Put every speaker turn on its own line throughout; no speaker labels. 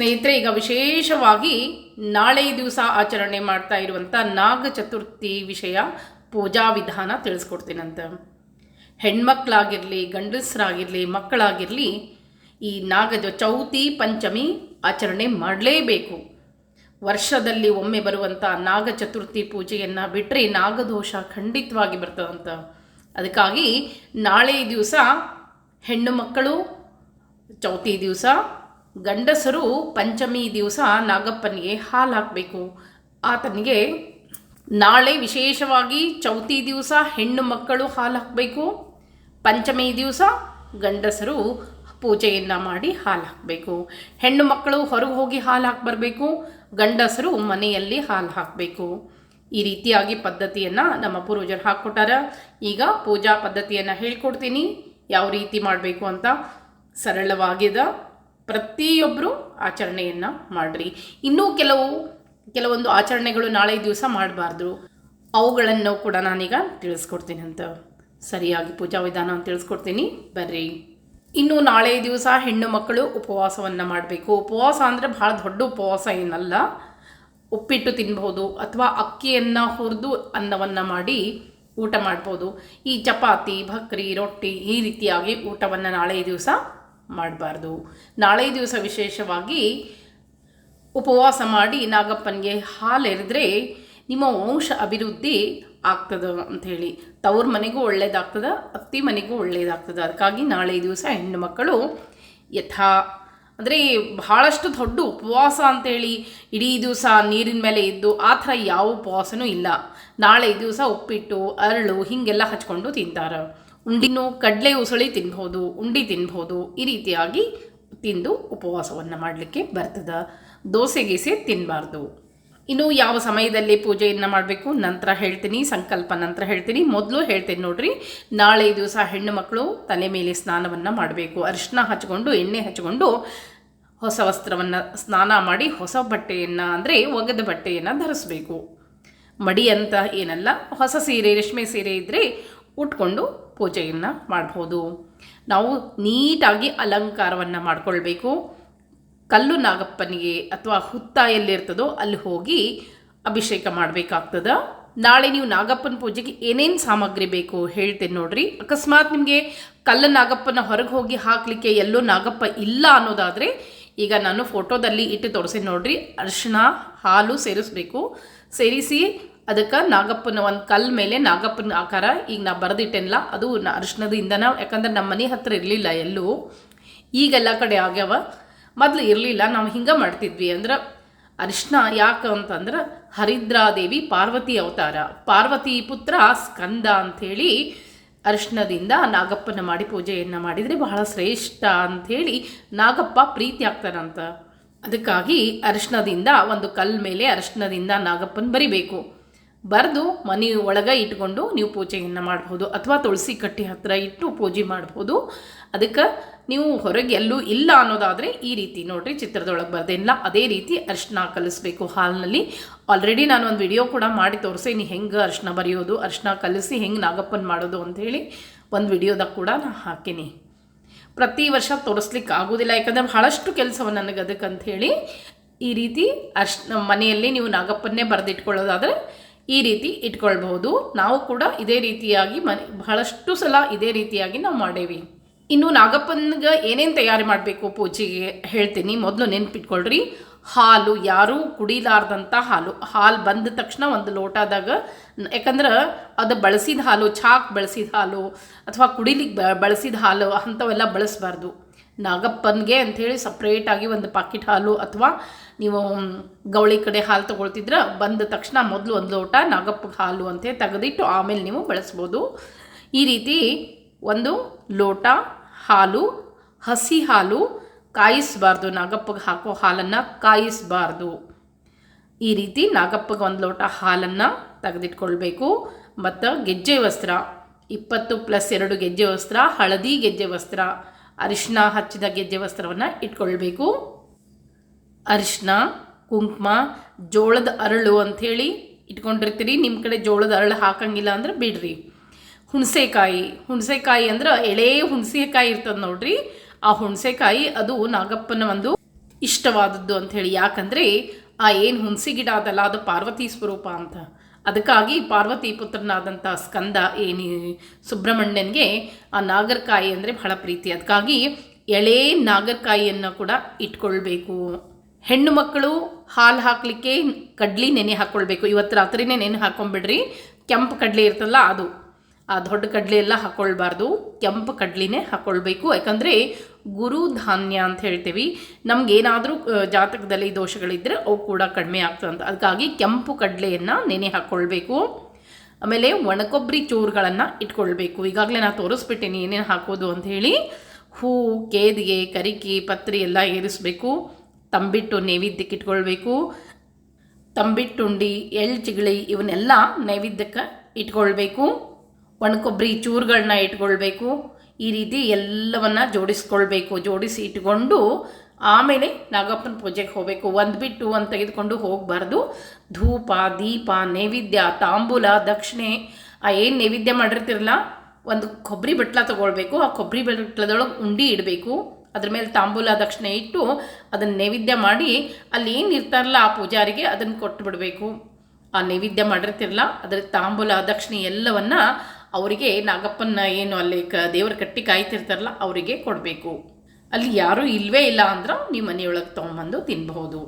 ಸ್ನೇಹಿತರೆ, ಈಗ ವಿಶೇಷವಾಗಿ ನಾಳೆ ದಿವಸ ಆಚರಣೆ ಮಾಡ್ತಾ ಇರುವಂಥ ನಾಗ ಚತುರ್ಥಿ ವಿಷಯ ಪೂಜಾ ವಿಧಾನ ತಿಳಿಸ್ಕೊಡ್ತೀನಂತೆ. ಹೆಣ್ಮಕ್ಳಾಗಿರಲಿ, ಗಂಡಸರಾಗಿರಲಿ, ಮಕ್ಕಳಾಗಿರಲಿ ಈ ನಾಗದ ಚೌತಿ, ಪಂಚಮಿ ಆಚರಣೆ ಮಾಡಲೇಬೇಕು. ವರ್ಷದಲ್ಲಿ ಒಮ್ಮೆ ಬರುವಂಥ ನಾಗ ಚತುರ್ಥಿ ಪೂಜೆಯನ್ನು ಬಿಟ್ಟರೆ ನಾಗದೋಷ ಖಂಡಿತವಾಗಿ ಬರ್ತದಂತ. ಅದಕ್ಕಾಗಿ ನಾಳೆ ದಿವಸ ಹೆಣ್ಣು ಮಕ್ಕಳು, ಚೌತಿ ದಿವಸ ಗಂಡಸರು ಪಂಚಮಿ ದಿವಸ ನಾಗಪ್ಪನಿಗೆ ಹಾಲು ಹಾಕಬೇಕು ಆತನಿಗೆ ನಾಳೆ ವಿಶೇಷವಾಗಿ ಚೌತಿ ದಿವಸ ಹೆಣ್ಣು ಮಕ್ಕಳು ಹಾಲು ಹಾಕಬೇಕು ಪಂಚಮಿ ದಿವಸ ಗಂಡಸರು ಪೂಜೆಯನ್ನು ಮಾಡಿ ಹಾಲು ಹಾಕಬೇಕು ಹೆಣ್ಣು ಮಕ್ಕಳು ಹೊರಗೆ ಹೋಗಿ ಹಾಲು ಹಾಕಿ ಬರಬೇಕು. ಗಂಡಸರು ಮನೆಯಲ್ಲಿ ಹಾಲು ಹಾಕಬೇಕು. ಈ ರೀತಿಯಾಗಿ ಪದ್ಧತಿಯನ್ನು ನಮ್ಮ ಪೂರ್ವಜರು ಹಾಕ್ಕೊಟ್ಟಾರ ಈಗ ಪೂಜಾ ಪದ್ಧತಿಯನ್ನು ಹೇಳ್ಕೊಡ್ತೀನಿ. ಯಾವ ರೀತಿ ಮಾಡಬೇಕು ಅಂತ ಸರಳವಾಗಿದೆ ಪ್ರತಿಯೊಬ್ಬರು ಆಚರಣೆಯನ್ನು ಮಾಡಿರಿ. ಇನ್ನೂ ಕೆಲವು, ಕೆಲವೊಂದು ಆಚರಣೆಗಳು ನಾಳೆ ದಿವಸ ಮಾಡಬಾರ್ದು. ಅವುಗಳನ್ನು ಕೂಡ ನಾನೀಗ ತಿಳಿಸ್ಕೊಡ್ತೀನಿ ಅಂತ ಸರಿಯಾಗಿ ಪೂಜಾ ವಿಧಾನ ತಿಳಿಸ್ಕೊಡ್ತೀನಿ. ಬರ್ರಿ. ಇನ್ನು ನಾಳೆ ದಿವಸ ಹೆಣ್ಣು ಮಕ್ಕಳು ಉಪವಾಸವನ್ನು ಮಾಡಬೇಕು. ಉಪವಾಸ ಅಂದರೆ ಭಾಳ ದೊಡ್ಡ ಉಪವಾಸ ಏನಲ್ಲ. ಉಪ್ಪಿಟ್ಟು ತಿನ್ಬೋದು ಅಥವಾ ಅಕ್ಕಿಯನ್ನು ಹುರಿದು ಅನ್ನವನ್ನು ಮಾಡಿ ಊಟ ಮಾಡ್ಬೋದು. ಈ ಚಪಾತಿ, ಭಕ್ರಿ, ರೊಟ್ಟಿ ಈ ರೀತಿಯಾಗಿ ಊಟವನ್ನು ನಾಳೆ ದಿವಸ ಮಾಡಬಾರ್ದು. ನಾಳೆ ದಿವಸ ವಿಶೇಷವಾಗಿ ಉಪವಾಸ ಮಾಡಿ ನಾಗಪ್ಪನಿಗೆ ಹಾಲೆರೆದ್ರೆ ನಿಮ್ಮ ವಂಶ ಅಭಿವೃದ್ಧಿ ಆಗ್ತದ ಅಂಥೇಳಿ. ತವ್ರ ಮನೆಗೂ ಒಳ್ಳೇದಾಗ್ತದ, ಅತ್ತಿ ಮನೆಗೂ ಒಳ್ಳೇದಾಗ್ತದೆ. ಅದಕ್ಕಾಗಿ ನಾಳೆ ದಿವಸ ಹೆಣ್ಣು ಮಕ್ಕಳು ಯಥಾ, ಅಂದರೆ ಬಹಳಷ್ಟು ದೊಡ್ಡ ಉಪವಾಸ ಅಂತೇಳಿ ಇಡೀ ದಿವಸ ನೀರಿನ ಮೇಲೆ ಇದ್ದು ಆ ಥರ ಯಾವ ಉಪವಾಸನೂ ಇಲ್ಲ. ನಾಳೆ ದಿವಸ ಉಪ್ಪಿಟ್ಟು, ಅರಳು ಹೀಗೆಲ್ಲ ಹಚ್ಕೊಂಡು ತಿಂತಾರೆ. ಉಂಡಿನೂ ಕಡಲೆ ಉಸಳಿ ತಿನ್ಬೋದು ಉಂಡಿ ತಿನ್ಬೋದು ಈ ರೀತಿಯಾಗಿ ತಿಂದು ಉಪವಾಸವನ್ನು ಮಾಡಲಿಕ್ಕೆ ಬರ್ತದೆ. ದೋಸೆ ಗೀಸೆ ತಿನ್ನಬಾರ್ದು ಇನ್ನು ಯಾವ ಸಮಯದಲ್ಲಿ ಪೂಜೆಯನ್ನು ಮಾಡಬೇಕು? ನಂತರ ಹೇಳ್ತೀನಿ, ಸಂಕಲ್ಪ ನಂತರ ಹೇಳ್ತೀನಿ. ಮೊದಲು ಹೇಳ್ತೀನಿ ನೋಡ್ರಿ, ನಾಳೆ ದಿವಸ ಹೆಣ್ಣು ಮಕ್ಕಳು ತಲೆ ಮೇಲೆ ಸ್ನಾನವನ್ನು ಮಾಡಬೇಕು. ಅರಿಶಿನ ಹಚ್ಕೊಂಡು, ಎಣ್ಣೆ ಹಚ್ಕೊಂಡು ಹೊಸ ವಸ್ತ್ರವನ್ನು ಸ್ನಾನ ಮಾಡಿ ಹೊಸ ಬಟ್ಟೆಯನ್ನು, ಅಂದರೆ ಒಗೆದ ಬಟ್ಟೆಯನ್ನು ಧರಿಸಬೇಕು. ಮಡಿ ಅಂತ ಏನಲ್ಲ, ಹೊಸ ಸೀರೆ, ರೇಷ್ಮೆ ಸೀರೆ ಇದ್ದರೆ ಉಟ್ಕೊಂಡು ಪೂಜೆಯನ್ನು ಮಾಡ್ಬೋದು. ನಾವು ನೀಟಾಗಿ ಅಲಂಕಾರವನ್ನು ಮಾಡಿಕೊಳ್ಬೇಕು. ಕಲ್ಲು ನಾಗಪ್ಪನಿಗೆ ಅಥವಾ ಹುತ್ತ ಎಲ್ಲಿರ್ತದೋ ಅಲ್ಲಿ ಹೋಗಿ ಅಭಿಷೇಕ ಮಾಡಬೇಕಾಗ್ತದ. ನಾಳೆ ನೀವು ನಾಗಪ್ಪನ ಪೂಜೆಗೆ ಏನೇನು ಸಾಮಗ್ರಿ ಬೇಕು ಹೇಳ್ತೇನೆ ನೋಡ್ರಿ. ಅಕಸ್ಮಾತ್ ನಿಮಗೆ ಕಲ್ಲು ನಾಗಪ್ಪನ ಹೊರಗೆ ಹೋಗಿ ಹಾಕಲಿಕ್ಕೆ ಎಲ್ಲೋ ನಾಗಪ್ಪ ಇಲ್ಲ ಅನ್ನೋದಾದರೆ ಈಗ ನಾನು ಫೋಟೋದಲ್ಲಿ ಇಟ್ಟು ತೋರಿಸಿ ನೋಡ್ರಿ. ಅರಿಶಿಣ, ಹಾಲು ಸೇರಿಸ್ಬೇಕು. ಸೇರಿಸಿ ಅದಕ್ಕೆ ನಾಗಪ್ಪನ ಒಂದು ಕಲ್ ಮೇಲೆ ನಾಗಪ್ಪನ ಆಕಾರ ಈಗ ನಾ ಬರೆದಿಟ್ಟೆನಲ್ಲ, ಅದು ಅರಿಶಿಣದಿಂದನ ಯಾಕಂದ್ರೆ ನಮ್ಮ ಮನೆ ಹತ್ರ ಇರಲಿಲ್ಲ ಎಲ್ಲೂ. ಈಗೆಲ್ಲ ಕಡೆ ಆಗ್ಯಾವ. ಮೊದಲು ಇರಲಿಲ್ಲ, ನಾವು ಹಿಂಗೆ ಮಾಡ್ತಿದ್ವಿ ಅಂದ್ರೆ ಅರಿಶಿನ ಯಾಕೆ ಅಂತಂದ್ರೆ ಹರಿದ್ರಾದೇವಿ ಪಾರ್ವತಿ ಅವತಾರ. ಪಾರ್ವತಿ ಪುತ್ರ ಸ್ಕಂದ ಅಂಥೇಳಿ ಅರಿಶಿನದಿಂದ ನಾಗಪ್ಪನ ಮಾಡಿ ಪೂಜೆಯನ್ನು ಮಾಡಿದರೆ ಬಹಳ ಶ್ರೇಷ್ಠ ಅಂಥೇಳಿ ನಾಗಪ್ಪ ಪ್ರೀತಿ ಆಗ್ತಾರಂತ ಅದಕ್ಕಾಗಿ ಅರಿಶಿನದಿಂದ ಒಂದು ಕಲ್ ಮೇಲೆ ಅರಿಶಿನದಿಂದ ನಾಗಪ್ಪನ ಬರಿಬೇಕು. ಬರೆದು ಮನೆ ಒಳಗೆ ಇಟ್ಕೊಂಡು ನೀವು ಪೂಜೆಯನ್ನು ಮಾಡ್ಬೋದು ಅಥವಾ ತುಳಸಿ ಕಟ್ಟಿ ಹತ್ತಿರ ಇಟ್ಟು ಪೂಜೆ ಮಾಡ್ಬೋದು. ಅದಕ್ಕೆ ನೀವು ಹೊರಗೆ ಎಲ್ಲೂ ಇಲ್ಲ ಅನ್ನೋದಾದರೆ ಈ ರೀತಿ ನೋಡಿರಿ ಚಿತ್ರದೊಳಗೆ ಬರ್ದೇನಿಲ್ಲ ಅದೇ ರೀತಿ ಅರ್ಶನ ಕಲಿಸ್ಬೇಕು ಹಾಲ್ನಲ್ಲಿ. ಆಲ್ರೆಡಿ ನಾನು ಒಂದು ವಿಡಿಯೋ ಕೂಡ ಮಾಡಿ ತೋರಿಸೀನಿ. ಹೆಂಗೆ ಅರ್ಶನ ಬರೆಯೋದು, ಅರ್ಶನ ಕಲಿಸಿ ಹೆಂಗೆ ನಾಗಪ್ಪನ ಮಾಡೋದು ಅಂಥೇಳಿ ಒಂದು ವಿಡಿಯೋದಾಗ ಕೂಡ ನಾನು ಹಾಕೀನಿ. ಪ್ರತಿ ವರ್ಷ ತೋರಿಸ್ಲಿಕ್ಕೆ ಆಗೋದಿಲ್ಲ. ಯಾಕಂದರೆ ಬಹಳಷ್ಟು ಕೆಲಸವ ನನಗೆ ಅದಕ್ಕೆ ಅಂಥೇಳಿ ಈ ರೀತಿ ಅರ್ಶ್ ಮನೆಯಲ್ಲಿ ನೀವು ನಾಗಪ್ಪನ್ನೇ ಬರೆದಿಟ್ಕೊಳ್ಳೋದಾದರೆ ಈ ರೀತಿ ಇಟ್ಕೊಳ್ಬಹುದು. ನಾವು ಕೂಡ ಇದೇ ರೀತಿಯಾಗಿ ಮನೆ ಬಹಳಷ್ಟು ಸಲ ಇದೇ ರೀತಿಯಾಗಿ ನಾವು ಮಾಡೇವಿ. ಇನ್ನು ನಾಗಪ್ಪನಿಗೆ ಏನೇನು ತಯಾರಿ ಮಾಡಬೇಕು ಪೂಜೆಗೆ ಹೇಳ್ತೀನಿ. ಮೊದಲು ನೆನಪಿಟ್ಕೊಳ್ರಿ. ಹಾಲು, ಯಾರೂ ಕುಡಿಲಾರ್ದಂಥ ಹಾಲು. ಹಾಲು ಬಂದ ತಕ್ಷಣ ಒಂದು ಲೋಟದಾಗ ಯಾಕಂದ್ರೆ ಅದು ಬಳಸಿದ ಹಾಲು, ಚಾಕ್ ಬಳಸಿದ ಹಾಲು ಅಥವಾ ಕುಡಿಲಿಕ್ಕೆ ಬಳಸಿದ ಹಾಲು ಅಂಥವೆಲ್ಲ ಬಳಸಬಾರ್ದು. ನಾಗಪ್ಪನಿಗೆ ಅಂಥೇಳಿ ಸಪ್ರೇಟಾಗಿ ಒಂದು ಪಾಕಿಟ್ ಹಾಲು ಅಥವಾ ನೀವು ಗೌಳಿ ಕಡೆ ಹಾಲು ತೊಗೊಳ್ತಿದ್ರೆ ಬಂದ ತಕ್ಷಣ ಮೊದಲು ಒಂದು ಲೋಟ ನಾಗಪ್ಪಗೆ ಹಾಲು ಅಂತ ತೆಗೆದಿಟ್ಟು ಆಮೇಲೆ ನೀವು ಬಳಸ್ಬೋದು. ಈ ರೀತಿ ಒಂದು ಲೋಟ ಹಾಲು, ಹಸಿ ಹಾಲು ಕಾಯಿಸಬಾರ್ದು. ನಾಗಪ್ಪಗೆ ಹಾಕೋ ಹಾಲನ್ನು ಕಾಯಿಸಬಾರ್ದು. ಈ ರೀತಿ ನಾಗಪ್ಪಗೆ ಒಂದು ಲೋಟ ಹಾಲನ್ನು ತೆಗೆದಿಟ್ಕೊಳ್ಬೇಕು. ಮತ್ತು ಗೆಜ್ಜೆ ವಸ್ತ್ರ, ಇಪ್ಪತ್ತು ಪ್ಲಸ್ ಎರಡು ಗೆಜ್ಜೆ ವಸ್ತ್ರ, ಹಳದಿ ಗೆಜ್ಜೆ ವಸ್ತ್ರ. ಅರಿಶಿನ ಹಚ್ಚಿದ ಗೆಜ್ಜೆ ವಸ್ತ್ರವನ್ನು ಇಟ್ಕೊಳ್ಬೇಕು. ಅರಿಶಿನ, ಕುಂಕುಮ, ಜೋಳದ ಅರಳು ಅಂಥೇಳಿ ಇಟ್ಕೊಂಡಿರ್ತೀರಿ. ನಿಮ್ಮ ಕಡೆ ಜೋಳದ ಅರಳು ಹಾಕಂಗಿಲ್ಲ ಅಂದ್ರೆ ಬಿಡ್ರಿ. ಹುಣಸೆಕಾಯಿ ಹುಣಸೆಕಾಯಿ ಅಂದ್ರೆ ಎಳೆ ಹುಣಸೆಕಾಯಿ ಇರ್ತದೆ ನೋಡ್ರಿ. ಆ ಹುಣಸೆಕಾಯಿ ಅದು ನಾಗಪ್ಪನ ಒಂದು ಇಷ್ಟವಾದದ್ದು ಅಂಥೇಳಿ. ಯಾಕಂದರೆ ಆ ಏನು ಹುಣಸೆ ಗಿಡ ಅದಲ್ಲ, ಅದು ಪಾರ್ವತಿ ಸ್ವರೂಪ ಅಂತ. ಅದಕ್ಕಾಗಿ ಪಾರ್ವತಿ ಪುತ್ರನಾದಂಥ ಸ್ಕಂದ ಏನಿ ಸುಬ್ರಹ್ಮಣ್ಯನಿಗೆ ಆ ನಾಗರಕಾಯಿ ಅಂದರೆ ಬಹಳ ಪ್ರೀತಿ. ಅದಕ್ಕಾಗಿ ಎಳೆ ನಾಗರಕಾಯಿಯನ್ನು ಕೂಡ ಇಟ್ಕೊಳ್ಬೇಕು. ಹೆಣ್ಣು ಮಕ್ಕಳು ಹಾಲು ಹಾಕಲಿಕ್ಕೆ ಕಡ್ಲಿ ನೆನೆ ಹಾಕ್ಕೊಳ್ಬೇಕು ಇವತ್ತು ರಾತ್ರಿನೇ ನೆನೆ ಹಾಕೊಂಬಿಡ್ರಿ. ಕೆಂಪು ಕಡಲೆ ಇರ್ತಲ್ಲ ಅದು ದೊಡ್ಡ ಕಡಲೆ ಎಲ್ಲ ಹಾಕ್ಕೊಳ್ಬಾರ್ದು ಕೆಂಪು ಕಡ್ಲಿನೇ ಹಾಕ್ಕೊಳ್ಬೇಕು ಯಾಕಂದರೆ ಗುರು ಧಾನ್ಯ ಅಂತ ಹೇಳ್ತೀವಿ. ನಮಗೇನಾದರೂ ಜಾತಕದಲ್ಲಿ ದೋಷಗಳಿದ್ದರೆ ಅವು ಕೂಡ ಕಡಿಮೆ ಆಗ್ತದೆ ಅಂತ ಅದಕ್ಕಾಗಿ ಕೆಂಪು ಕಡಲೆಯನ್ನು ನೆನೆ ಹಾಕ್ಕೊಳ್ಬೇಕು ಆಮೇಲೆ ಒಣಕೊಬ್ಬರಿ ಚೂರುಗಳನ್ನು ಇಟ್ಕೊಳ್ಬೇಕು. ಈಗಾಗಲೇ ನಾನು ತೋರಿಸ್ಬಿಟ್ಟೇನಿ ಏನೇನು ಹಾಕೋದು ಅಂತ ಹೇಳಿ. ಹೂ, ಕೇದಿಗೆ, ಕರಿಕಿ, ಪತ್ರಿ ಎಲ್ಲ ಏರಿಸಬೇಕು. ತಂಬಿಟ್ಟು ನೈವೇದ್ಯಕ್ಕೆ ಇಟ್ಕೊಳ್ಬೇಕು. ತಂಬಿಟ್ಟುಂಡಿ ಎಳ್ಳು, ಚಿಗಳಿ ಇವನ್ನೆಲ್ಲ ನೈವೇದ್ಯಕ್ಕೆ ಇಟ್ಕೊಳ್ಬೇಕು. ಒಣಕೊಬ್ಬರಿ ಚೂರುಗಳನ್ನ ಇಟ್ಕೊಳ್ಬೇಕು. ಈ ರೀತಿ ಎಲ್ಲವನ್ನ ಜೋಡಿಸ್ಕೊಳ್ಬೇಕು. ಜೋಡಿಸಿ ಇಟ್ಕೊಂಡು ಆಮೇಲೆ ನಾಗಪ್ಪನ ಪೂಜೆಗೆ ಹೋಗಬೇಕು. ಒಂದು ಬಿಟ್ಟು ಒಂದು ತೆಗೆದುಕೊಂಡು ಹೋಗಬಾರ್ದು. ಧೂಪ, ದೀಪ, ನೈವೇದ್ಯ, ತಾಂಬೂಲ, ದಕ್ಷಿಣೆ, ಆ ಏನು ನೈವೇದ್ಯ ಮಾಡಿರ್ತಿರಲ್ಲ, ಒಂದು ಕೊಬ್ಬರಿ ಬಟ್ಲ ತೊಗೊಳ್ಬೇಕು. ಆ ಕೊಬ್ಬರಿ ಬಟ್ಲದೊಳಗೆ ಉಂಡಿ ಇಡಬೇಕು. ಅದ್ರ ಮೇಲೆ ತಾಂಬೂಲ, ದಕ್ಷಿಣೆ ಇಟ್ಟು ಅದನ್ನು ನೈವೇದ್ಯ ಮಾಡಿ ಅಲ್ಲಿ ಏನು ಇರ್ತಾರಲ್ಲ ಆ ಪೂಜಾರಿಗೆ ಅದನ್ನು ಕೊಟ್ಟು ಬಿಡಬೇಕು ಆ ನೈವೇದ್ಯ ಮಾಡಿರ್ತಿರಲ್ಲ ಅದರ ತಾಂಬೂಲ, ದಕ್ಷಿಣೆ ಎಲ್ಲವನ್ನ ಅವರಿಗೆ ನಾಗಪ್ಪನ ಏನು ಅಲ್ಲಿ ಕ ದೇವರು ಕಟ್ಟಿ ಕಾಯ್ತಿರ್ತಾರಲ್ಲ, ಅವರಿಗೆ ಕೊಡಬೇಕು. ಅಲ್ಲಿ ಯಾರೂ ಇಲ್ಲವೇ ಇಲ್ಲ ಅಂದ್ರೆ ನೀವು ಮನೆಯೊಳಗೆ ತೊಗೊಂಬಂದು ತಿನ್ನಬಹುದು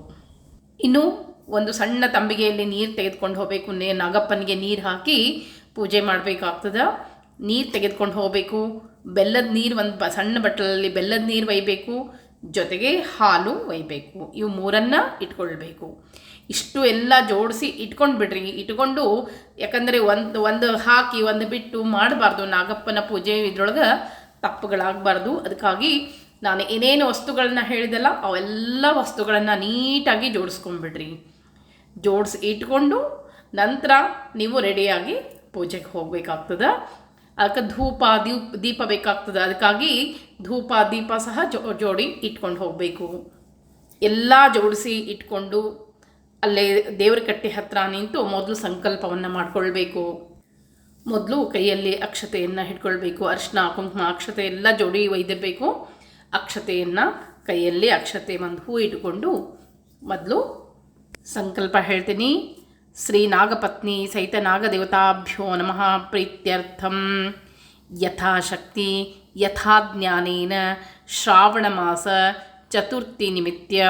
ಇನ್ನು ಒಂದು ಸಣ್ಣ ತಂಬಿಗೆಯಲ್ಲಿ ನೀರು ತೆಗೆದುಕೊಂಡು ಹೋಗಬೇಕು. ನೇ ನಾಗಪ್ಪನಿಗೆ ನೀರು ಹಾಕಿ ಪೂಜೆ ಮಾಡಬೇಕಾಗ್ತದೆ. ನೀರು ತೆಗೆದುಕೊಂಡು ಹೋಗಬೇಕು. ಬೆಲ್ಲದ ನೀರು ಒಂದು ಸಣ್ಣ ಬಟ್ಟಲಲ್ಲಿ ಬೆಲ್ಲದ ನೀರು ಒಯ್ಬೇಕು. ಜೊತೆಗೆ ಹಾಲು ಒಯ್ಬೇಕು. ಇವು ಮೂರನ್ನು ಇಟ್ಕೊಳ್ಬೇಕು. ಇಷ್ಟು ಎಲ್ಲ ಜೋಡಿಸಿ ಇಟ್ಕೊಂಡು ಬಿಡ್ರಿ ಇಟ್ಕೊಂಡು ಯಾಕಂದರೆ ಒಂದು ಒಂದು ಹಾಕಿ, ಒಂದು ಬಿಟ್ಟು ಮಾಡಬಾರ್ದು. ನಾಗಪ್ಪನ ಪೂಜೆ ಇದ್ರೊಳಗೆ ತಪ್ಪುಗಳಾಗಬಾರ್ದು. ಅದಕ್ಕಾಗಿ ನಾನು ಏನೇನು ವಸ್ತುಗಳನ್ನ ಹೇಳಿದೆಲ್ಲ ಅವೆಲ್ಲ ವಸ್ತುಗಳನ್ನು ನೀಟಾಗಿ ಜೋಡಿಸ್ಕೊಂಡ್ಬಿಡ್ರಿ. ಜೋಡಿಸಿ ಇಟ್ಕೊಂಡು ನಂತರ ನೀವು ರೆಡಿಯಾಗಿ ಪೂಜೆಗೆ ಹೋಗಬೇಕಾಗ್ತದೆ. ಅದಕ್ಕೆ ಧೂಪ, ದೀಪ ದೀಪ ಬೇಕಾಗ್ತದೆ. ಅದಕ್ಕಾಗಿ ಧೂಪ, ದೀಪ ಸಹ ಜೋಡಿ ಇಟ್ಕೊಂಡು ಹೋಗಬೇಕು. ಎಲ್ಲ ಜೋಡಿಸಿ ಇಟ್ಕೊಂಡು ಅಲ್ಲೇ ದೇವರ ಕಟ್ಟೆ ಹತ್ರ ನಿಂತು ಮೊದಲು ಸಂಕಲ್ಪವನ್ನು ಮಾಡಿಕೊಳ್ಬೇಕು. ಮೊದಲು ಕೈಯಲ್ಲಿ ಅಕ್ಷತೆಯನ್ನು ಹಿಡ್ಕೊಳ್ಬೇಕು. ಅರಿಶಿನ, ಕುಂಕುಮ, ಅಕ್ಷತೆ ಎಲ್ಲ ಜೋಡಿ ಒಯ್ದಿರಬೇಕು. ಅಕ್ಷತೆಯನ್ನು ಕೈಯಲ್ಲಿ ಅಕ್ಷತೆ ಒಂದು ಹೂ ಇಟ್ಟುಕೊಂಡು ಮೊದಲು ಸಂಕಲ್ಪ ಹೇಳ್ತೀನಿ. ಶ್ರೀ ನಾಗಪತ್ನಿ ಸಹಿತ ನಾಗದೇವತಾಭ್ಯೋ ನಮಃ. ಪ್ರೀತ್ಯರ್ಥಂ ಯಥಾಶಕ್ತಿ ಯಥಾಜ್ಞಾನೇನ ಶ್ರಾವಣಮಾಸ ಚತುರ್ಥಿ ನಿಮಿತ್ಯ.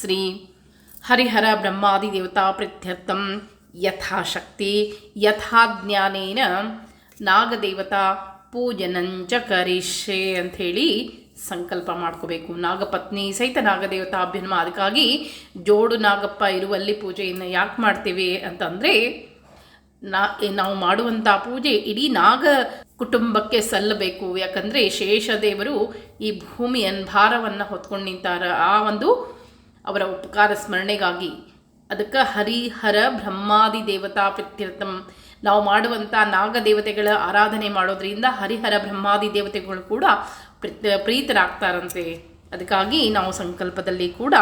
ಶ್ರೀ ಹರಿಹರ ಬ್ರಹ್ಮಾದಿ ದೇವತಾ ಪ್ರತ್ಯರ್ಥಂ. ಯಥಾಶಕ್ತಿ ಯಥಾಜ್ಞಾನೇನ ನಾಗದೇವತಾ ಪೂಜನಂಚ ಕರಿಷ್ಯೆ ಅಂಥೇಳಿ ಸಂಕಲ್ಪ ಮಾಡ್ಕೋಬೇಕು. ನಾಗಪತ್ನಿ ಸಹಿತ ನಾಗದೇವತಾ ಅಭ್ಯನ್ಮ. ಅದಕ್ಕಾಗಿ ಜೋಡು ನಾಗಪ್ಪ ಇರುವಲ್ಲಿ ಪೂಜೆಯನ್ನು ಯಾಕೆ ಮಾಡ್ತೀವಿ ಅಂತಂದರೆ, ನಾ ನಾವು ಮಾಡುವಂಥ ಪೂಜೆ ಇಡೀ ನಾಗ ಕುಟುಂಬಕ್ಕೆ ಸಲ್ಲಬೇಕು. ಯಾಕಂದರೆ ಶೇಷದೇವರು ಈ ಭೂಮಿಯನ್ನು ಭಾರವನ್ನು ಹೊತ್ಕೊಂಡು ನಿಂತಾರ. ಆ ಒಂದು ಅವರ ಉಪಕಾರ ಸ್ಮರಣೆಗಾಗಿ. ಅದಕ್ಕೆ ಹರಿಹರ ಬ್ರಹ್ಮಾದಿ ದೇವತಾ ಪ್ರತ್ಯರ್ಥಂ. ನಾವು ಮಾಡುವಂಥ ನಾಗದೇವತೆಗಳ ಆರಾಧನೆ ಮಾಡೋದ್ರಿಂದ ಹರಿಹರ ಬ್ರಹ್ಮಾದಿ ದೇವತೆಗಳು ಕೂಡ ಪ್ರೀತ, ಪ್ರೀತರಾಗ್ತಾರಂತೆ. ಅದಕ್ಕಾಗಿ ನಾವು ಸಂಕಲ್ಪದಲ್ಲಿ ಕೂಡ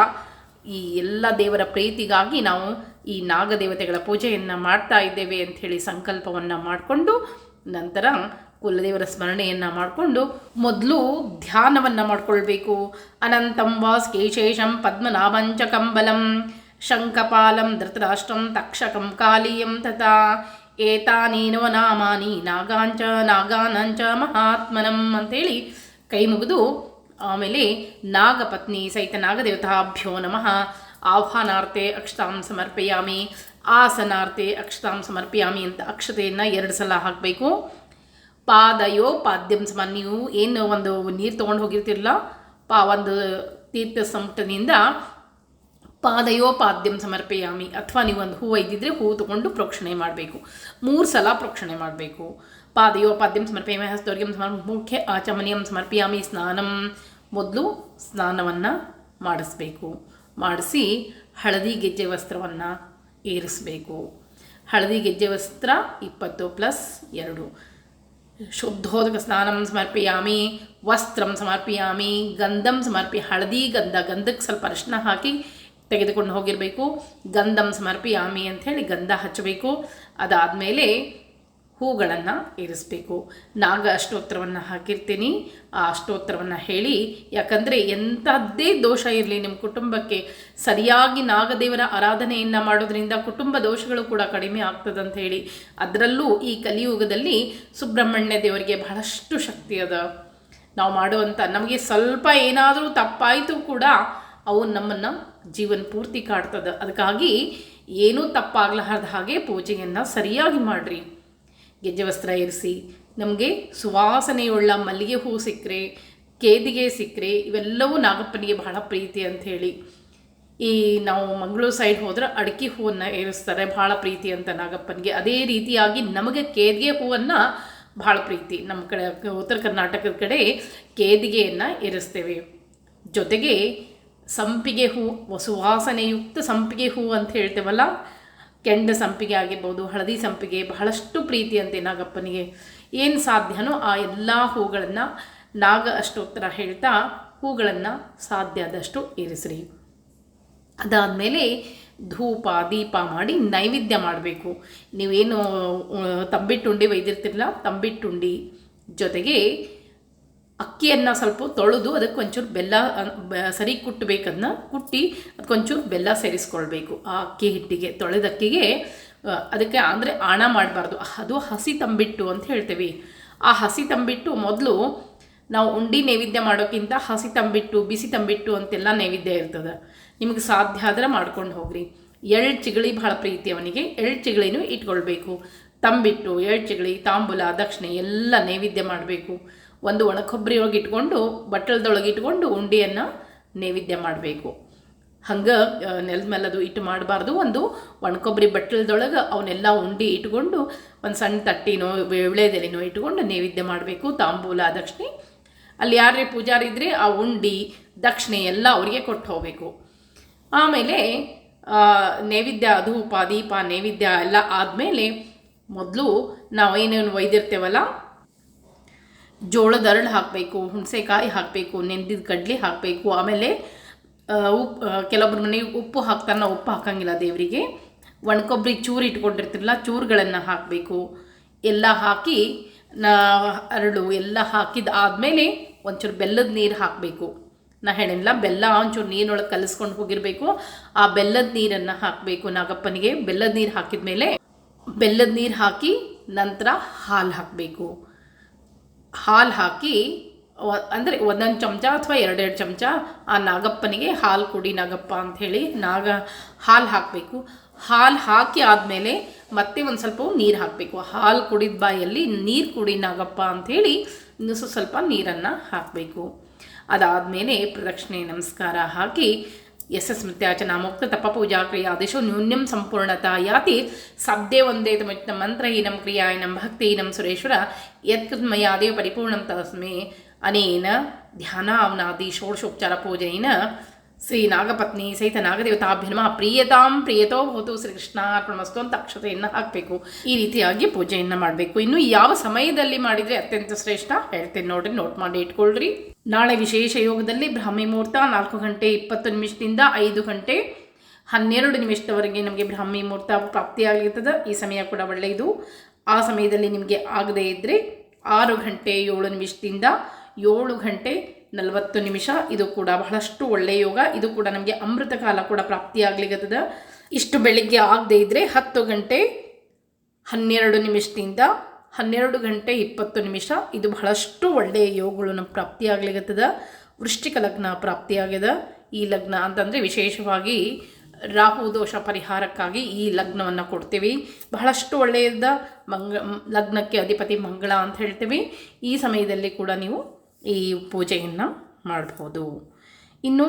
ಈ ಎಲ್ಲ ದೇವರ ಪ್ರೀತಿಗಾಗಿ ನಾವು ಈ ನಾಗದೇವತೆಗಳ ಪೂಜೆಯನ್ನು ಮಾಡ್ತಾ ಇದ್ದೇವೆ ಅಂಥೇಳಿ ಸಂಕಲ್ಪವನ್ನು ಮಾಡಿಕೊಂಡು ನಂತರ ಕುಲದೇವರ ಸ್ಮರಣೆಯನ್ನು ಮಾಡಿಕೊಂಡು ಮೊದಲು ಧ್ಯಾನವನ್ನು ಮಾಡಿಕೊಳ್ಬೇಕು. ಅನಂತಂ ವಾಸ್ ಕೇಶೇಷಂ ಪದ್ಮನಾಭಂಚ ಕಂಬಲಂ ಶಂಕಪಾಲಂ ಧೃತರಾಷ್ಟ್ರಂ ತಕ್ಷಕಂ ಕಾಲಿಯಂ ತಥಾ. ಏತಾನೇನೋ ನಾಮಾನಿ ನಾಗಾಂಚ ನಾಗಾನಂಚ ಮಹಾತ್ಮನಂ ಅಂತೇಳಿ ಕೈ ಮುಗಿದು ಆಮೇಲೆ ನಾಗಪತ್ನಿ ಸಹಿತ ನಾಗದೇವತಾಭ್ಯೋ ನಮಃ. ಆಹ್ವಾನಾರ್ಥೆ ಅಕ್ಷತಾಂ ಸಮರ್ಪಯಾಮಿ. ಆಸನಾರ್ಥೆ ಅಕ್ಷತಾಂ ಸಮರ್ಪಯಾಮಿ ಅಂತ ಅಕ್ಷತೆಯನ್ನು ಎರಡು ಸಲ ಹಾಕಬೇಕು. ಪಾದಯೋ ಪಾದ್ಯಂ ಸಮ, ನೀವು ಏನು ಒಂದು ನೀರು ತೊಗೊಂಡು ಹೋಗಿರ್ತಿರಲ್ಲ, ಪಾ, ಒಂದು ತೀರ್ಥ ಸಂಪುಟದಿಂದ ಪಾದಯೋ ಪಾದ್ಯಂ ಸಮರ್ಪಯಾಮಿ. ಅಥವಾ ನೀವು ಒಂದು ಹೂವು ಇದ್ದಿದ್ರೆ ಹೂವು ತೊಗೊಂಡು ಪ್ರೋಕ್ಷಣೆ ಮಾಡಬೇಕು. ಮೂರು ಸಲ ಪ್ರೋಕ್ಷಣೆ ಮಾಡಬೇಕು. ಪಾದಯೋ ಪಾದ್ಯಂ ಸಮರ್ಪಯಾಮಿ ಹಸ್ತೋರ್ಯಂ ಸಮರ್ ಮುಖ್ಯ ಆಚಮನಿಯಂ ಸಮರ್ಪಯಾಮಿ, ಸ್ನಾನಂ. ಮೊದಲು ಸ್ನಾನವನ್ನು ಮಾಡಿಸ್ಬೇಕು. ಮಾಡಿಸಿ ಹಳದಿ ಗೆಜ್ಜೆ ವಸ್ತ್ರವನ್ನು ಏರಿಸಬೇಕು. ಹಳದಿ ಗೆಜ್ಜೆ ವಸ್ತ್ರ ಇಪ್ಪತ್ತು ಪ್ಲಸ್ ಎರಡು. ಶುದ್ಧೋದಕ ಸ್ನಾನಂ ಸಮರ್ಪಿಯಾಮಿ, ವಸ್ತ್ರಂ ಸಮರ್ಪಿಯಾಮಿ, ಗಂಧಂ ಸಮರ್ಪಿ, ಹಳದಿ ಗಂಧ, ಗಂಧಕ್ಕೆ ಸ್ವಲ್ಪ ಅರಿಶಿನ ಹಾಕಿ ತೆಗೆದುಕೊಂಡು ಹೋಗಿರಬೇಕು. ಗಂಧಂ ಸಮರ್ಪಿಯಾಮಿ ಅಂಥೇಳಿ ಗಂಧ ಹಚ್ಚಬೇಕು. ಅದಾದಮೇಲೆ ಹೂಗಳನ್ನು ಇರಿಸಬೇಕು. ನಾಗ ಅಷ್ಟೋತ್ತರವನ್ನು ಹಾಕಿರ್ತೀನಿ. ಆ ಅಷ್ಟೋತ್ತರವನ್ನು ಹೇಳಿ, ಯಾಕಂದರೆ ಎಂಥದ್ದೇ ದೋಷ ಇರಲಿ ನಿಮ್ಮ ಕುಟುಂಬಕ್ಕೆ, ಸರಿಯಾಗಿ ನಾಗದೇವರ ಆರಾಧನೆಯನ್ನು ಮಾಡೋದ್ರಿಂದ ಕುಟುಂಬ ದೋಷಗಳು ಕೂಡ ಕಡಿಮೆ ಆಗ್ತದಂತ ಹೇಳಿ ಅದರಲ್ಲೂ ಈ ಕಲಿಯುಗದಲ್ಲಿ ಸುಬ್ರಹ್ಮಣ್ಯ ದೇವರಿಗೆ ಬಹಳಷ್ಟು ಶಕ್ತಿ ಅದ. ನಾವು ಮಾಡುವಂಥ ನಮಗೆ ಸ್ವಲ್ಪ ಏನಾದರೂ ತಪ್ಪಾಯಿತು ಕೂಡ ಅವು ನಮ್ಮನ್ನು ಜೀವನ ಪೂರ್ತಿ ಕಾಡ್ತದೆ. ಅದಕ್ಕಾಗಿ ಏನೂ ತಪ್ಪಾಗಲಾರದ ಹಾಗೆ ಪೂಜೆಯನ್ನು ಸರಿಯಾಗಿ ಮಾಡಿರಿ. ಗೆಜ್ಜೆ ವಸ್ತ್ರ ಇರಿಸಿ, ನಮಗೆ ಸುವಾಸನೆಯುಳ್ಳ ಮಲ್ಲಿಗೆ ಹೂ ಸಿಕ್ಕರೆ, ಕೇದಿಗೆ ಸಿಕ್ಕರೆ, ಇವೆಲ್ಲವೂ ನಾಗಪ್ಪನಿಗೆ ಬಹಳ ಪ್ರೀತಿ ಅಂತ ಹೇಳಿ ಈ ನಾವು ಮಂಗಳೂರು ಸೈಡ್ ಹೋದ್ರೆ ಅಡಿಕೆ ಹೂವನ್ನು ಏರಿಸ್ತಾರೆ ಭಾಳ ಪ್ರೀತಿ ಅಂತ ನಾಗಪ್ಪನಿಗೆ. ಅದೇ ರೀತಿಯಾಗಿ ನಮಗೆ ಕೇದಿಗೆ ಹೂವನ್ನು ಭಾಳ ಪ್ರೀತಿ. ನಮ್ಮ ಕಡೆ, ಉತ್ತರ ಕರ್ನಾಟಕದ ಕಡೆ ಕೇದಿಗೆಯನ್ನು ಏರಿಸ್ತೇವೆ. ಜೊತೆಗೆ ಸಂಪಿಗೆ ಹೂ, ಸುವಾಸನೆಯುಕ್ತ ಸಂಪಿಗೆ ಹೂ ಅಂತ ಹೇಳ್ತೇವಲ್ಲ ಕೆಂಡ ಸಂಪಿಗೆ ಆಗಿರ್ಬೋದು, ಹಳದಿ ಸಂಪಿಗೆ, ಬಹಳಷ್ಟು ಪ್ರೀತಿ ಅಂತೆ ನಾಗಪ್ಪನಿಗೆ. ಏನು ಸಾಧ್ಯನೋ ಆ ಎಲ್ಲ ಹೂಗಳನ್ನು ನಾಗ ಅಷ್ಟೋತ್ತರ ಹೇಳ್ತಾ ಹೂಗಳನ್ನು ಸಾಧ್ಯ ಆದಷ್ಟು ಇರಿಸ್ರಿ ಅದಾದಮೇಲೆ ಧೂಪ, ದೀಪ ಮಾಡಿ ನೈವೇದ್ಯ ಮಾಡಬೇಕು. ನೀವೇನು ತಂಬಿಟ್ಟುಂಡಿ ಒಯ್ದಿರ್ತಿರಲ್ಲ, ತಂಬಿಟ್ಟುಂಡಿ ಜೊತೆಗೆ ಅಕ್ಕಿಯನ್ನು ಸ್ವಲ್ಪ ತೊಳೆದು ಅದಕ್ಕೆ ಒಂಚೂರು ಬೆಲ್ಲ ಸರಿ ಕುಟ್ಟಬೇಕದನ್ನ ಕುಟ್ಟಿ ಅದಕ್ಕೊಂಚೂರು ಬೆಲ್ಲ ಸೇರಿಸ್ಕೊಳ್ಬೇಕು ಆ ಅಕ್ಕಿ ಹಿಟ್ಟಿಗೆ. ತೊಳೆದ ಅಕ್ಕಿಗೆ ಅದಕ್ಕೆ ಅಂದರೆ ಆಣ ಮಾಡಬಾರ್ದು. ಅದು ಹಸಿ ತಂಬಿಟ್ಟು ಅಂತ ಹೇಳ್ತೇವೆ. ಆ ಹಸಿ ತಂಬಿಟ್ಟು ಮೊದಲು ನಾವು ಉಂಡಿ ನೈವೇದ್ಯ ಮಾಡೋಕ್ಕಿಂತ ಹಸಿ ತಂಬಿಟ್ಟು, ಬಿಸಿ ತಂಬಿಟ್ಟು ಅಂತೆಲ್ಲ ನೈವೇದ್ಯ ಇರ್ತದೆ. ನಿಮಗೆ ಸಾಧ್ಯ ಆದರೆ ಮಾಡ್ಕೊಂಡು ಹೋಗ್ರಿ. ಎಳ್ಳು ಚಿಗಳಿ ಭಾಳ ಪ್ರೀತಿ ಅವನಿಗೆ. ಎಳ್ಳು ಚಿಗಳಿನೂ ಇಟ್ಕೊಳ್ಬೇಕು. ತಂಬಿಟ್ಟು ಎಳ್ಳು ಚಿಗಳಿ, ತಾಂಬೂಲ, ದಕ್ಷಿಣೆ ಎಲ್ಲ ನೈವೇದ್ಯ ಮಾಡಬೇಕು. ಒಂದು ಒಣಕೊಬ್ಬರಿ ಒಳಗೆ ಇಟ್ಕೊಂಡು ಬಟ್ಟಲದೊಳಗೆ ಇಟ್ಕೊಂಡು ಉಂಡಿಯನ್ನು ನೈವೇದ್ಯ ಮಾಡಬೇಕು. ಹಂಗೆ ನೆಲದ ಮೇಲೆ ಅದು ಇಟ್ಟು ಮಾಡಬಾರ್ದು. ಒಂದು ಒಣಕೊಬ್ಬರಿ ಬಟ್ಟಲದೊಳಗೆ ಅವನ್ನೆಲ್ಲ ಉಂಡಿ ಇಟ್ಕೊಂಡು, ಒಂದು ಸಣ್ಣ ತಟ್ಟಿನೋ ವಿಳೆದೆಲೆನೋ ಇಟ್ಕೊಂಡು ನೈವೇದ್ಯ ಮಾಡಬೇಕು, ತಾಂಬೂಲ, ದಕ್ಷಿಣೆ. ಅಲ್ಲಿ ಯಾರೇ ಪೂಜಾರಿ ಇದ್ದರೆ ಆ ಉಂಡಿ, ದಕ್ಷಿಣೆ ಎಲ್ಲ ಅವರಿಗೆ ಕೊಟ್ಟು ಹೋಗಬೇಕು. ಆಮೇಲೆ ನೈವೇದ್ಯ ಧೂಪ ದೀಪ, ನೈವೇದ್ಯ ಎಲ್ಲ ಆದಮೇಲೆ ಮೊದಲು ನಾವು ಏನೇನು ಒಯ್ದಿರ್ತೇವಲ್ಲ ಜೋಳದ ಅರಳು ಹಾಕಬೇಕು, ಹುಣಸೆಕಾಯಿ ಹಾಕಬೇಕು, ನೆಂದಿದ ಕಡ್ಲೆ ಹಾಕಬೇಕು, ಆಮೇಲೆ ಉಪ್ಪು ಕೆಲವೊಬ್ರ ಮನೆಗೆ ಉಪ್ಪು ಹಾಕ್ತಾರೆ ನಾವು ಉಪ್ಪು ಹಾಕಂಗಿಲ್ಲ ದೇವರಿಗೆ. ಒಣಕೊಬ್ಬರಿ ಚೂರು ಇಟ್ಕೊಂಡಿರ್ತಿರಲ್ಲ, ಚೂರುಗಳನ್ನು ಹಾಕಬೇಕು. ಎಲ್ಲ ಹಾಕಿ, ನಾ, ಅರಳು ಎಲ್ಲ ಹಾಕಿದ ಆದಮೇಲೆ ಒಂಚೂರು ಬೆಲ್ಲದ ನೀರು ಹಾಕಬೇಕು. ನಾ ಹೇಳಿಲ್ಲ ಬೆಲ್ಲ ಒಂಚೂರು ನೀರೊಳಗೆ ಕಲಿಸ್ಕೊಂಡು ಹೋಗಿರಬೇಕು. ಆ ಬೆಲ್ಲದ ನೀರನ್ನು ಹಾಕಬೇಕು ನಾಗಪ್ಪನಿಗೆ. ಬೆಲ್ಲದ ನೀರು ಹಾಕಿದ ಮೇಲೆ ಬೆಲ್ಲದ ನೀರು ಹಾಕಿ ನಂತರ ಹಾಲು ಹಾಕಬೇಕು. ಹಾಲು ಹಾಕಿ ಅಂದರೆ ಒಂದೊಂದು ಚಮಚ ಅಥವಾ ಎರಡೆರಡು ಚಮಚ ಆ ನಾಗಪ್ಪನಿಗೆ ಹಾಲು ಕುಡಿ ನಾಗಪ್ಪ ಅಂಥೇಳಿ ನಾಗ ಹಾಲು ಹಾಕಬೇಕು. ಹಾಲು ಹಾಕಿ ಆದಮೇಲೆ ಮತ್ತೆ ಒಂದು ಸ್ವಲ್ಪ ನೀರು ಹಾಕಬೇಕು. ಹಾಲು ಕುಡಿದ ಬಾಯಲ್ಲಿ ನೀರು ಕುಡಿ ನಾಗಪ್ಪ ಅಂಥೇಳಿ ಇನ್ನೂ ಸ್ವ- ಸ್ವಲ್ಪ ನೀರನ್ನು ಹಾಕಬೇಕು. ಅದಾದಮೇಲೆ ಪ್ರದಕ್ಷಿಣೆ ನಮಸ್ಕಾರ ಹಾಕಿ ಯಶ ಸ್ಮೃತ್ಯಾಚನ ಮುಕ್ತ ತಪ ಪೂಜಾ ಕ್ರಿಯಾ ದಿಶೋ ನ್ಯೂನ್ಯಂ ಸಂಪೂರ್ಣತ ಯಾತಿ ಸಬ್ದೇ ಒಂದೇ ಮಂತ್ರಹೀನಂ ಕ್ರಿಯಾಯನಂ ಭಕ್ತಿಹೀನಂ ಸುರೇಶ್ವರ ಯತ್ಕೃತ್ಮಯಾದೇವ ಪರಿಪೂರ್ಣಂ ತಸ್ಮೇ ಅನೇನ ಧ್ಯಾನಾವನಾದಿ ಷೋಡಶೋಪಚಾರ ಪೂಜೆನ ಶ್ರೀ ನಾಗಪತ್ನಿ ಸಹಿತ ನಾಗದೇವತಾಭ್ಯನಮ ಪ್ರಿಯತಾಂ ಪ್ರಿಯತೋ ಭವತು ಶ್ರೀಕೃಷ್ಣ ಅರ್ಪಣಮಸ್ತು ಅಂತ ಅಕ್ಷತೆಯನ್ನು ಹಾಕಬೇಕು. ಈ ರೀತಿಯಾಗಿ ಪೂಜೆಯನ್ನು ಮಾಡಬೇಕು. ಇನ್ನು ಯಾವ ಸಮಯದಲ್ಲಿ ಮಾಡಿದರೆ ಅತ್ಯಂತ ಶ್ರೇಷ್ಠ? ಹೇಳ್ತೇನೆ ನೋಡ್ರಿ ನೋಟ್ ಮಾಡಿ ಇಟ್ಕೊಳ್ರಿ. ನಾಳೆ ವಿಶೇಷ ಯೋಗದಲ್ಲಿ ಬ್ರಾಹ್ಮಿ ಮುಹೂರ್ತ ನಾಲ್ಕು ಗಂಟೆ ಇಪ್ಪತ್ತು ನಿಮಿಷದಿಂದ ಐದು ಗಂಟೆ ಹನ್ನೆರಡು ನಿಮಿಷದವರೆಗೆ ನಮಗೆ ಬ್ರಾಹ್ಮಿ ಮುಹೂರ್ತ ಪ್ರಾಪ್ತಿಯಾಗಿರ್ತದೆ. ಈ ಸಮಯ ಕೂಡ ಒಳ್ಳೆಯದು. ಆ ಸಮಯದಲ್ಲಿ ನಿಮಗೆ ಆಗದೇ ಇದ್ದರೆ ಆರು ಗಂಟೆ ಏಳು ನಿಮಿಷದಿಂದ ಏಳು ಗಂಟೆ ನಲವತ್ತು ನಿಮಿಷ. ಇದು ಕೂಡ ಬಹಳಷ್ಟು ಒಳ್ಳೆಯ ಯೋಗ. ಇದು ಕೂಡ ನಮಗೆ ಅಮೃತ ಕಾಲ ಕೂಡ ಪ್ರಾಪ್ತಿಯಾಗ್ಲಿಕ್ಕತ್ತದ ಇಷ್ಟು ಬೆಳಿಗ್ಗೆ ಆಗದೇ ಇದ್ದರೆ ಹತ್ತು ಗಂಟೆ ಹನ್ನೆರಡು ನಿಮಿಷದಿಂದ ಹನ್ನೆರಡು ಗಂಟೆ ಇಪ್ಪತ್ತು ನಿಮಿಷ. ಇದು ಬಹಳಷ್ಟು ಒಳ್ಳೆಯ ಯೋಗಗಳು ನಮ್ಗೆ ಪ್ರಾಪ್ತಿಯಾಗ್ಲಿಕ್ಕತ್ತದ ವೃಶ್ಚಿಕ ಲಗ್ನ ಪ್ರಾಪ್ತಿಯಾಗ್ಯದ ಈ ಲಗ್ನ ಅಂತಂದರೆ ವಿಶೇಷವಾಗಿ ರಾಹು ದೋಷ ಪರಿಹಾರಕ್ಕಾಗಿ ಈ ಲಗ್ನವನ್ನು ಕೊಡ್ತೀವಿ. ಬಹಳಷ್ಟು ಒಳ್ಳೆಯದ ಮಂಗ, ಲಗ್ನಕ್ಕೆ ಅಧಿಪತಿ ಮಂಗಳ ಅಂತ ಹೇಳ್ತೀವಿ. ಈ ಸಮಯದಲ್ಲಿ ಕೂಡ ನೀವು ಈ ಪೂಜೆಯನ್ನು ಮಾಡ್ಬೋದು. ಇನ್ನು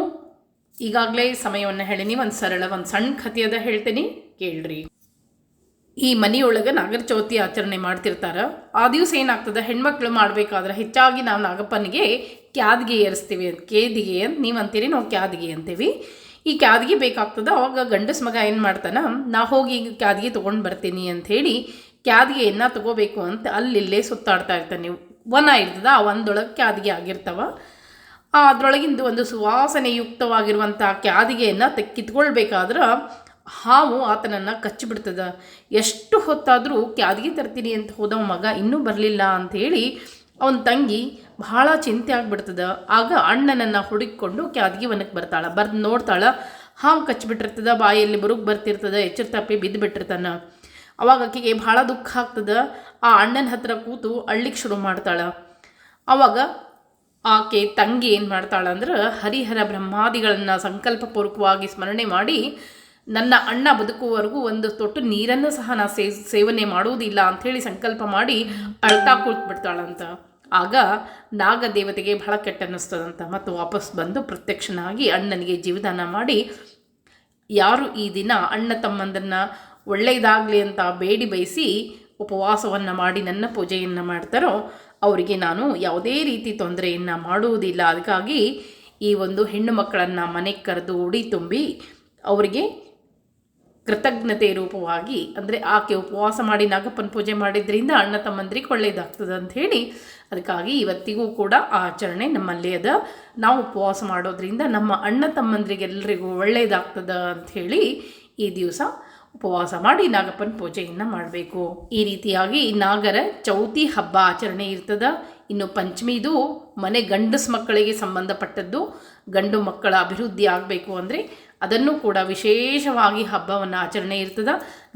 ಈಗಾಗಲೇ ಸಮಯವನ್ನು ಹೇಳೀನಿ, ಒಂದು ಸರಳ, ಒಂದು ಸಣ್ಣ ಕಥೆಯದ ಹೇಳ್ತೀನಿ, ಕೇಳ್ರಿ. ಈ ಮನೆಯೊಳಗೆ ನಾಗರ ಚೌತಿ ಆಚರಣೆ ಮಾಡ್ತಿರ್ತಾರೆ. ಆ ದಿವಸ ಏನಾಗ್ತದೆ? ಹೆಣ್ಮಕ್ಳು ಮಾಡಬೇಕಾದ್ರೆ ಹೆಚ್ಚಾಗಿ ನಾವು ನಾಗಪ್ಪನಿಗೆ ಕ್ಯಾದ್ಗೆ ಏರಿಸ್ತೀವಿ ಅಂತ, ಕೇದಿಗೆ ಅಂತ ನೀವು ಅಂತೀರಿ ನಾವು ಕ್ಯಾದ್ಗೆ ಅಂತೀವಿ. ಈ ಕ್ಯಾದ್ಗೆ ಬೇಕಾಗ್ತದೆ, ಅವಾಗ ಗಂಡಸ ಮಗ ಏನು ಮಾಡ್ತಾನೆ? ನಾ ಹೋಗಿ ಈಗ ಕ್ಯಾದ್ಗೆ ತೊಗೊಂಡು ಬರ್ತೀನಿ ಅಂಥೇಳಿ ಕ್ಯಾದ್ಗೆಯನ್ನು ತಗೋಬೇಕು ಅಂತ ಅಲ್ಲಿಲ್ಲೇ ಸುತ್ತಾಡ್ತಾ ಇರ್ತಾನೆ. ವನ ಇರ್ತದೆ, ಆ ಒಂದೊಳಗೆ ಕ್ಯಾದಿಗೆ ಆಗಿರ್ತಾವ. ಅದರೊಳಗಿಂದು ಒಂದು ಸುವಾಸನೆಯುಕ್ತವಾಗಿರುವಂಥ ಕ್ಯಾದಿಗೆಯನ್ನು ತೆ ಕಿತ್ಕೊಳ್ಬೇಕಾದ್ರೆ ಹಾವು ಆತನನ್ನು ಕಚ್ಚಿಬಿಡ್ತದೆ. ಎಷ್ಟು ಹೊತ್ತಾದರೂ ಕ್ಯಾದಿಗೆ ತರ್ತೀನಿ ಅಂತ ಹೋದವ ಮಗ ಇನ್ನೂ ಬರಲಿಲ್ಲ ಅಂಥೇಳಿ ಅವನ ತಂಗಿ ಬಹಳ ಚಿಂತೆ ಆಗಿಬಿಡ್ತದೆ. ಆಗ ಅಣ್ಣನನ್ನು ಹುಡುಕಿಕೊಂಡು ಕ್ಯಾದಿಗೆ ಒನಕ್ಕೆ ಬರ್ತಾಳೆ. ಬರ್ದು ನೋಡ್ತಾಳೆ, ಹಾವು ಕಚ್ಚಿಬಿಟ್ಟಿರ್ತದ, ಬಾಯಲ್ಲಿ ಬರುಗ್ ಬರ್ತಿರ್ತದೆ, ಎಚ್ಚರ ತಪ್ಪಿ ಬಿದ್ದು ಬಿಟ್ಟಿರ್ತಾನ ಅವಾಗ ಆಕೆಗೆ ಭಾಳ ದುಃಖ ಆಗ್ತದೆ. ಆ ಅಣ್ಣನ ಹತ್ರ ಕೂತು ಅಳ್ಳಿಕ್ಕೆ ಶುರು ಮಾಡ್ತಾಳೆ. ಅವಾಗ ಆಕೆ ತಂಗಿ ಏನು ಮಾಡ್ತಾಳೆ ಅಂದ್ರೆ ಹರಿಹರ ಬ್ರಹ್ಮಾದಿಗಳನ್ನು ಸಂಕಲ್ಪಪೂರ್ವಕವಾಗಿ ಸ್ಮರಣೆ ಮಾಡಿ ನನ್ನ ಅಣ್ಣ ಬದುಕುವವರೆಗೂ ಒಂದು ತೊಟ್ಟು ನೀರನ್ನು ಸಹ ನಾ ಸೇ, ಸೇವನೆ ಮಾಡುವುದಿಲ್ಲ ಅಂಥೇಳಿ ಸಂಕಲ್ಪ ಮಾಡಿ ಅಳ್ತಾ ಕೂತ್ಬಿಡ್ತಾಳಂತ. ಆಗ ನಾಗದೇವತೆಗೆ ಬಹಳ ಕೆಟ್ಟ ಅನ್ನಿಸ್ತದಂತ ಮತ್ತು ವಾಪಸ್ ಬಂದು ಪ್ರತ್ಯಕ್ಷನಾಗಿ ಅಣ್ಣನಿಗೆ ಜೀವದಾನ ಮಾಡಿ, ಯಾರು ಈ ದಿನ ಅಣ್ಣ ತಮ್ಮಂದನ್ನ ಒಳ್ಳೆಯದಾಗಲಿ ಅಂತ ಬೇಡಿ ಬಯಸಿ ಉಪವಾಸವನ್ನು ಮಾಡಿ ನನ್ನ ಪೂಜೆಯನ್ನು ಮಾಡ್ತಾರೋ ಅವರಿಗೆ ನಾನು ಯಾವುದೇ ರೀತಿ ತೊಂದರೆಯನ್ನು ಮಾಡುವುದಿಲ್ಲ. ಅದಕ್ಕಾಗಿ ಈ ಒಂದು ಹೆಣ್ಣು ಮಕ್ಕಳನ್ನು ಮನೆಗೆ ಕರೆದು ಉಡಿ ತುಂಬಿ ಅವರಿಗೆ ಕೃತಜ್ಞತೆ ರೂಪವಾಗಿ, ಅಂದರೆ ಆಕೆ ಉಪವಾಸ ಮಾಡಿ ನಾಗಪ್ಪನ ಪೂಜೆ ಮಾಡಿದ್ರಿಂದ ಅಣ್ಣ ತಮ್ಮಂದ್ರಿಗೆ ಒಳ್ಳೆಯದಾಗ್ತದೆ ಅಂತ ಹೇಳಿ ಅದಕ್ಕಾಗಿ ಇವತ್ತಿಗೂ ಕೂಡ ಆ ಆಚರಣೆ ನಮ್ಮಲ್ಲಿ ಅದ. ನಾವು ಉಪವಾಸ ಮಾಡೋದ್ರಿಂದ ನಮ್ಮ ಅಣ್ಣ ತಮ್ಮಂದ್ರಿಗೆಲ್ಲರಿಗೂ ಒಳ್ಳೆಯದಾಗ್ತದ ಅಂಥೇಳಿ ಈ ದಿವಸ ಉಪವಾಸ ಮಾಡಿ ನಾಗಪ್ಪನ ಪೂಜೆಯನ್ನು ಮಾಡಬೇಕು. ಈ ರೀತಿಯಾಗಿ ನಾಗರ ಚೌತಿ ಹಬ್ಬ ಆಚರಣೆ ಇರ್ತದ. ಇನ್ನು ಪಂಚಮಿದು ಮನೆ ಗಂಡಸ್ ಮಕ್ಕಳಿಗೆ ಸಂಬಂಧಪಟ್ಟದ್ದು. ಗಂಡು ಮಕ್ಕಳ ಅಭಿವೃದ್ಧಿ ಆಗಬೇಕು ಅಂದರೆ ಅದನ್ನು ಕೂಡ ವಿಶೇಷವಾಗಿ ಹಬ್ಬವನ್ನು ಆಚರಣೆ ಇರ್ತದ.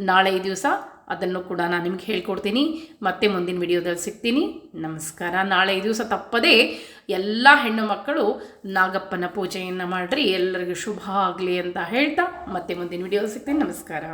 ನಾಳೆ ದಿವಸ ಅದನ್ನು ಕೂಡ ನಾನು ನಿಮ್ಗೆ ಹೇಳ್ಕೊಡ್ತೀನಿ. ಮತ್ತೆ ಮುಂದಿನ ವಿಡಿಯೋದಲ್ಲಿ ಸಿಗ್ತೀನಿ. ನಮಸ್ಕಾರ. ನಾಳೆ ದಿವಸ ತಪ್ಪದೇ ಎಲ್ಲ ಹೆಣ್ಣು ಮಕ್ಕಳು ನಾಗಪ್ಪನ ಪೂಜೆಯನ್ನು ಮಾಡಿರಿ. ಎಲ್ಲರಿಗೂ ಶುಭ ಆಗಲಿ ಅಂತ ಹೇಳ್ತಾ ಮತ್ತೆ ಮುಂದಿನ ವಿಡಿಯೋದಲ್ಲಿ ಸಿಗ್ತೀನಿ. ನಮಸ್ಕಾರ.